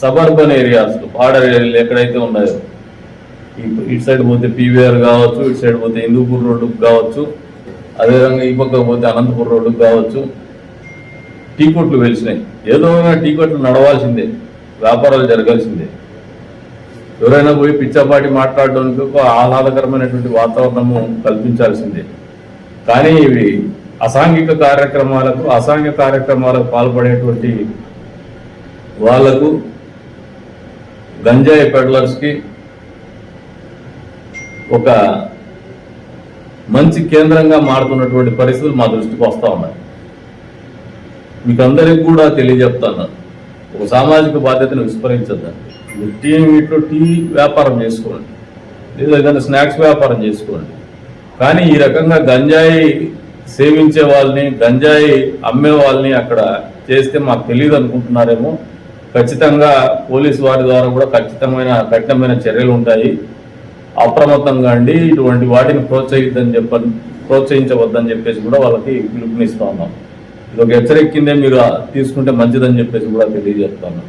Suburban areas border ఏరియాలు ఎక్కడైతే ఉన్నాయో ఇటు సైడ్ పోతే పీవీఆర్ కావచ్చు ఇటు సైడ్ పోతే హిందూపూర్ రోడ్డుకు కావచ్చు అదేవిధంగా ఈ పక్క పోతే అనంతపురం రోడ్డుకు కావచ్చు టీ కొట్లు వెలిసినాయి. ఏదో అయినా టీ కొట్లు నడవాల్సిందే వ్యాపారాలు జరగాల్సిందే. ఎవరైనా పోయి పిచ్చాపాటి మాట్లాడడానికి ఒక ఆహ్లాదకరమైనటువంటి వాతావరణము కల్పించాల్సిందే. కానీ ఇవి అసాంఘిక కార్యక్రమాలకు అసాంఘిక కార్యక్రమాలకు పాల్పడేటువంటి వాళ్ళకు గంజాయి పెడలర్స్కి ఒక మంచి కేంద్రంగా మారుతున్నటువంటి పరిస్థితులు మా దృష్టికి వస్తూ ఉన్నాయి. మీకు అందరికి కూడా తెలియజెప్తాను. ఒక సామాజిక బాధ్యతను విస్మరించద్దండి మీరు టీ వీటిలో టీ వ్యాపారం చేసుకోండి. లేదా ఏదైనా స్నాక్స్ వ్యాపారం చేసుకోండి. కానీ ఈ రకంగా గంజాయి సేవించే వాళ్ళని గంజాయి అమ్మే వాళ్ళని అక్కడ చేస్తే మాకు తెలియదు అనుకుంటున్నారేమో ఖచ్చితంగా పోలీసు వారి ద్వారా కూడా ఖచ్చితమైన కఠినమైన చర్యలు ఉంటాయి. అప్రమత్తంగా అండి ఇటువంటి వాటిని ప్రోత్సహిద్దని చెప్పని ప్రోత్సహించవద్దని చెప్పేసి కూడా వాళ్ళకి పిలుపునిస్తా ఉన్నాం ఇది ఒక హెచ్చరిక కిందే మీరు తీసుకుంటే మంచిదని చెప్పేసి కూడా తెలియజేస్తాను